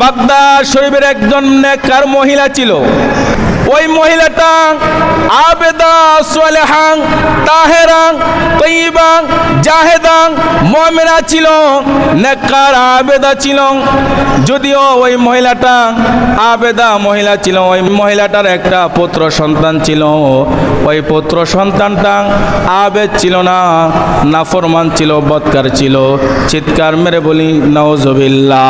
Baghdad শরীফের একজন নেককার মহিলা ছিল। ওই মহিলাটা আবেদা সোলেহাং তাহেরাং তৈবাং জাহেদাং, মমেনা ছিল নেককার আবেদা ছিল যদিও ওই মহিলাটা আবেদা মহিলা ছিল ওই মহিলাটার একটা পুত্র সন্তান ছিল। ওই পুত্র সন্তানটা আবেদ ছিল না, নাফরমান ছিল, বৎকার ছিল। চিৎকার মেরে বলি নওজবিল্লা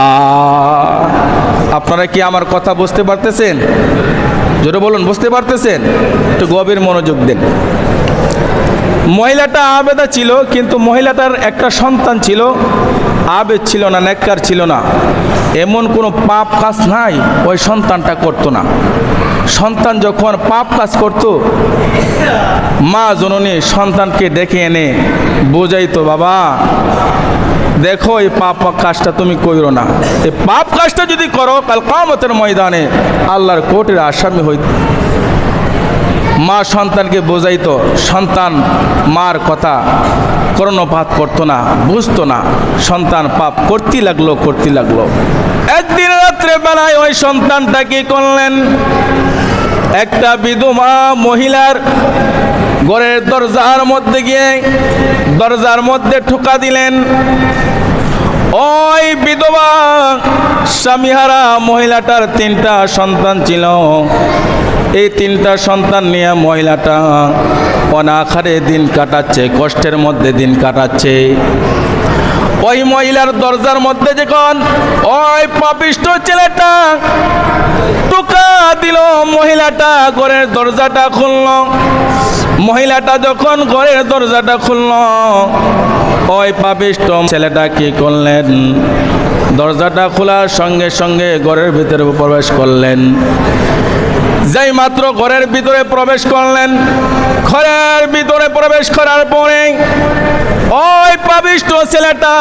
আপনারা কি আমার কথা বুঝতে পারতেছেন? জোরে বলুন, বুঝতে পারতেছেন? একটু গভীর মনোযোগ দেন। মহিলাটা আবেদা ছিল, কিন্তু মহিলাটার একটা সন্তান ছিল, আবেদ ছিল না, নেককার ছিল না। এমন কোনো পাপ কাজ নাই, ওই সন্তানটা করতো না। সন্তান যখন পাপ কাজ করত, মা জননী সন্তানকে ডেকে এনে, বোঝাইতো বাবা দেখো, এই পাপ কাজটা তুমি কইরো না। এই পাপ কাজটা যদি করো, কাল কামতের ময়দানে আল্লাহর কোর্টের আসামি হইত মা সন্তানকে বোঝাইতো, সন্তান মার কথা কর্ণপাত করতো না, বুঝতো না। সন্তান পাপ করতে লাগল করতে লাগল। একদিন রাত্রে বেলায় ওই সন্তানটা কি করলেন? একটা বিধবা মহিলার ঘরের দরজার মধ্যে গিয়ে দরজার মধ্যে ঠোকা দিলেন, ওই বিধবা স্বামীহারা, মহিলাটার তিনটা সন্তান ছিল। এই তিনটা সন্তান নিয়ে মহিলাটা অনাখারে দিন কাটাচ্ছে, কষ্টের মধ্যে দিন কাটাচ্ছে। ওই মহিলার দরজার মধ্যে যখন ওই পাপিষ্ট ছেলেটা টোকা দিল, মহিলাটা ঘরের দরজাটা খুলল। মহিলাটা যখন ঘরের দরজাটা খুলল, ওই পাপিষ্ট ছেলেটা কি করলেন? দরজাটা খোলার সঙ্গে সঙ্গে ঘরের ভিতরে প্রবেশ করলেন। যেই মাত্র ঘরের ভিতরে প্রবেশ করলেন, ঘরের ভিতরে প্রবেশ করার পরে ওই পাবিষ্ট ছেলেটা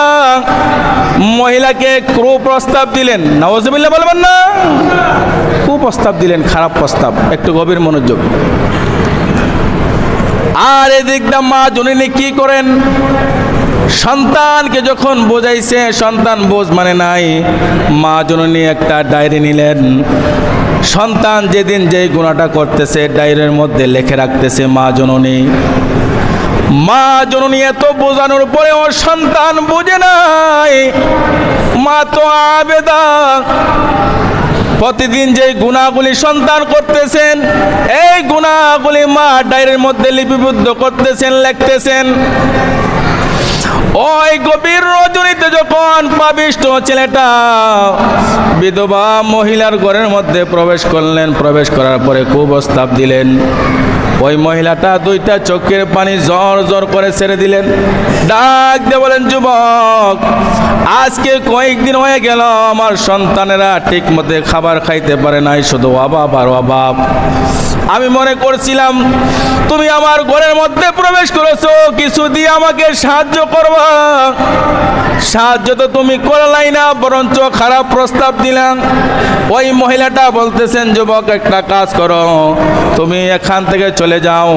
মহিলাকে ক্রু প্রস্তাব দিলেন। নওয়াজবিল্লা বলবেন না? কুপ্রস্তাব দিলেন, খারাপ প্রস্তাব, একটু গভীর মনোযোগ। আর এদিকটা মা জননী কি করেন? সন্তানকে যখন বোঝাইছে, সন্তান বোঝ মানে নাই। মা জননী একটা ডায়েরি নিলেন। সন্তান যেদিন যেই গুণাটা করতেছে, ডায়েরির মধ্যে লেখে রাখতেছে মা জননী। মা জননী এত বোঝানোর পরে ওর সন্তান বোঝে নাই। মা তো আবেদা। প্রতিদিন যে গুণাগুলি সন্তান করতেছেন, এই গুণাগুলি মা ডায়ের মধ্যে লিপিবদ্ধ করতেছেন, লিখতেছেন। ওই গভীর রজনীতে যখন পাবিষ্ট ছেলেটা বিধবা মহিলার ঘরের মধ্যে প্রবেশ করলেন, প্রবেশ করার পরে কুপ্রস্তাব দিলেন ওই মহিলাটা দুইটা চোখের পানি জ্বর জ্বর করে ছেড়ে দিলেন। ডাক দিয়ে বলেন, যুবক, আজকে কয়েকদিন হয়ে গেল, আমার সন্তানেরা ঠিক মতে খাবার খাইতে পারে নাই, শুধু অভাব আর অভাব। আমি মনে করছিলাম, তুমি আমার ঘরের মধ্যে প্রবেশ করেছ, কিছু দিয়ে আমাকে সাহায্য করবা। সাহায্য তো তুমি করলাই না, বরঞ্চ খারাপ প্রস্তাব দিলাম ওই মহিলাটা বলতেছেন, যুবক, একটা কাজ করো। তুমি এখান থেকে চলে যাও।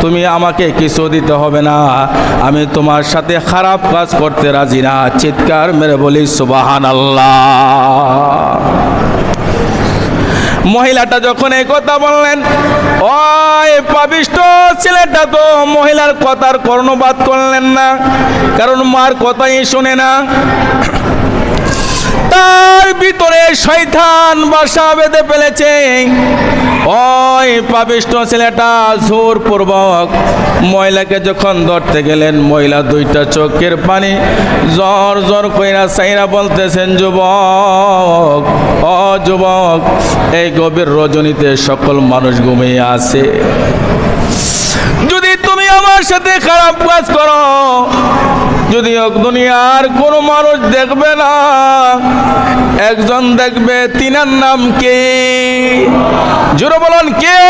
তুমি আমাকে কিছু দিতে হবে না। আমি তোমার সাথে খারাপ কাজ করতে রাজি না। চিৎকার মেরে বলি সুবাহান আল্লাহ মহিলাটা যখন এই কথা বললেন, ওই পাবিষ্ট ছেলেটা তো মহিলার কথার কর্ণপাত করলেন না, কারণ মার কথাই শুনে না। তার ভিতরে শয়তান বাসা বেঁধে ফেলেছে। ওই পাবিষ্ট ছেলেটা জোর পূর্বক মহিলাকে যখন ধরতে গেলেন, মহিলা দুইটা চোখের পানি জ্বর জ্বর কইরা সাইরা বলতেছেন, যুবক, ও যুবক, এই গভীর রজনীতে সকল মানুষ ঘুমিয়ে আছে। যদি তুমি আমার সাথে খারাপ কাজ করো যদি দুনিয়ার কোনো মানুষ দেখবে না, একজন দেখবে তিনার নাম কে? জোরে বলুন, কে?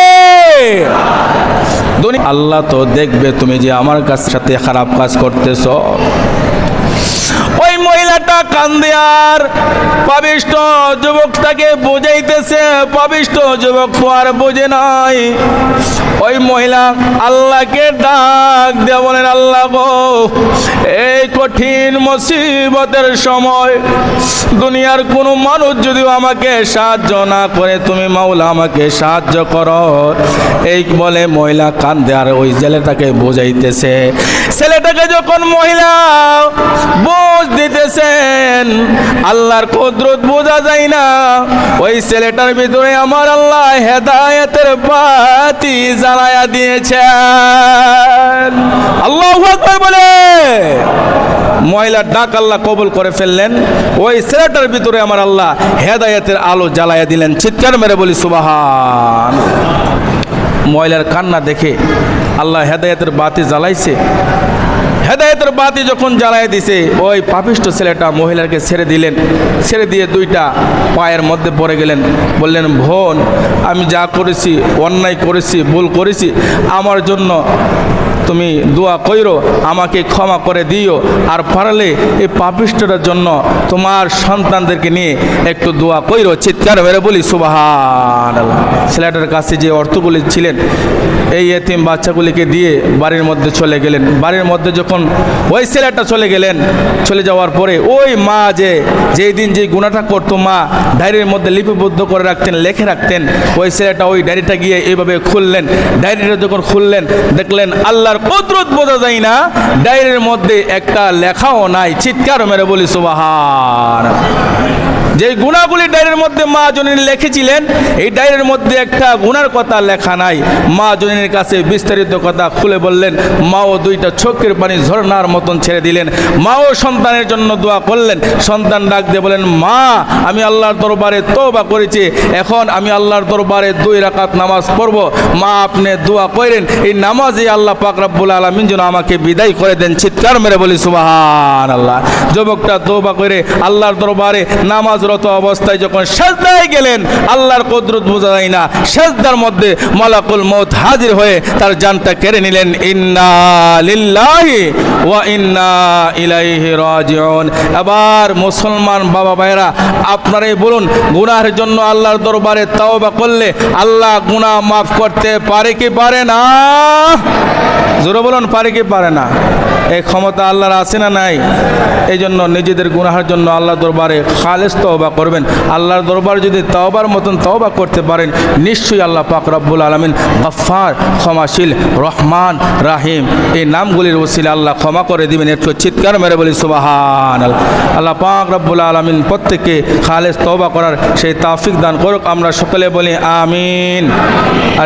আল্লাহ তো দেখবে তুমি যে আমার কাছ সাথে খারাপ কাজ করতেছ। ওই মহিলাটা কান্দে আর পাবিষ্ট যুবকটাকে বুঝাইতেছে পাবিষ্ট যুবক তো আর বোঝে নাই। ওই মহিলা আল্লাহকে ডাক বলেন আল্লাহ এই কঠিন মুসিবতের সময় দুনিয়ার মানুষ আমাকে সাহায্য না করে, তুমি মাওলা আমাকে সাহায্য এই বলে মহিলা কান্দে আর ওই বোঝাইতেছে। ছেলেটাকে যখন মহিলা বোঝ দিতেছেন, আল্লাহর কুদরত বোঝা যায় না। ওই ছেলেটার ভিতরে আমার আল্লাহ হেদায়েতের বাতি জ্বালায়া দিয়েছেন আল্লাহ আকবার বলে মহিলার ডাক আল্লাহ কবুল করে ফেললেন। ওই ছেলেটার ভিতরে আমার আল্লাহ হেদায়েতের আলো জ্বালায়া দিলেন। চিৎকার মেরে বলি, সুবাহান মহিলার কান্না দেখে আল্লাহ হেদায়েতের বাতি জ্বালাইছে। হেদায়তের বাতি যখন জ্বালায় দিছে, ওই পাপিষ্ট ছেলেটা মহিলাকে ছেড়ে দিলেন। ছেড়ে দিয়ে দুইটা পায়ের মধ্যে পড়ে গেলেন। বললেন, বোন, আমি যা করেছি, অন্যায় করেছি, ভুল করেছি, আমার জন্য তুমি দোয়া কইরো, আমাকে ক্ষমা করে দিও। আর পারলে এই পাপিষ্টটার জন্য তোমার সন্তানদেরকে নিয়ে একটু দোয়া কইরো, চিৎকার মেরে বলি সুবাহান ছেলেটার কাছে যে অর্থগুলি ছিলেন, এই এতিম বাচ্চাগুলিকে দিয়ে বাড়ির মধ্যে চলে গেলেন। বাড়ির মধ্যে যখন ওই ছেলেটা চলে গেলেন, চলে যাওয়ার পরে ওই মা যে, যেই দিন যে গুণাটা করতো মা, ডায়েরির মধ্যে লিপিবদ্ধ করে রাখতেন, লেখে রাখতেন, ওই ছেলেটা ওই ডায়েরিটা গিয়ে এইভাবে খুললেন। ডায়েরিটা যখন খুললেন, দেখলেন আল্লাহর কদরত বোঝা যায় না। ডায়েরির মধ্যে একটা লেখাও নাই চিৎকার মেরে বলি সুবাহান যে গুণাগুলি ডায়ের মধ্যে মা জনীর লিখেছিলেন, এই ডায়েরির মধ্যে একটা গুণার কথা লেখা নাই। মা জনীর কাছে বিস্তারিত কথা খুলে বললেন, মাও দুইটা চোখের পানি ঝর্ণার মতন ছেড়ে দিলেন। মাও সন্তানের জন্য দোয়া করলেন। সন্তান ডাক দিয়ে বলেন মা, আমি আল্লাহর দরবারে তওবা করেছি। এখন আমি আল্লাহর দরবারে দুই রাকাত নামাজ পড়ব। মা, আপনি দোয়া করেন। এই নামাজে আল্লাহ পাক রব্বুল আলামিন যেন আমাকে বিদায় করে দেন। চিৎকার মেরে বলি সুবাহান আল্লাহ যুবকটা তওবা করে আল্লাহর দরবারে নামাজরত অবস্থায় যখন সেজদায় গেলেন, আল্লাহর কদরত বোঝা যায় না। সেজদার মধ্যে মালাকুল মৌত হাজির হয়ে তার জানটা কেড়ে নিলেন, ইন্না লিল্লাহি ওয়া ইন্না ইলাইহি রাজিউন। এবার মুসলমান বাবা ভাইরা আপনারাই বলুন, গুনাহের জন্য আল্লাহর দরবারে তওবা করলে আল্লাহ গুনাহ মাফ করতে পারে কি পারে না? জোরে বলুন, পারে কি পারে না? এই ক্ষমতা আল্লাহর আছে না নাই? এই জন্য নিজেদের গুনাহার জন্য আল্লাহ দরবারে খালেস তওবা করবেন। আল্লাহর দরবার যদি তওবার মতন তওবা করতে পারেন, নিশ্চয়ই আল্লাহ পাক রব্বুল আলমিন গফার ক্ষমাশীল, রহমান, রাহিম এই নামগুলির ওসিলে আল্লাহ ক্ষমা করে দিবেন। একটু চিৎকার মেরে বলি সুবাহান আল্লাহ পাক রব্বুল আলমিন প্রত্যেককে খালেস তওবা করার সেই তাফিক দান করুক। আমরা সকলে বলি, আমিন। আর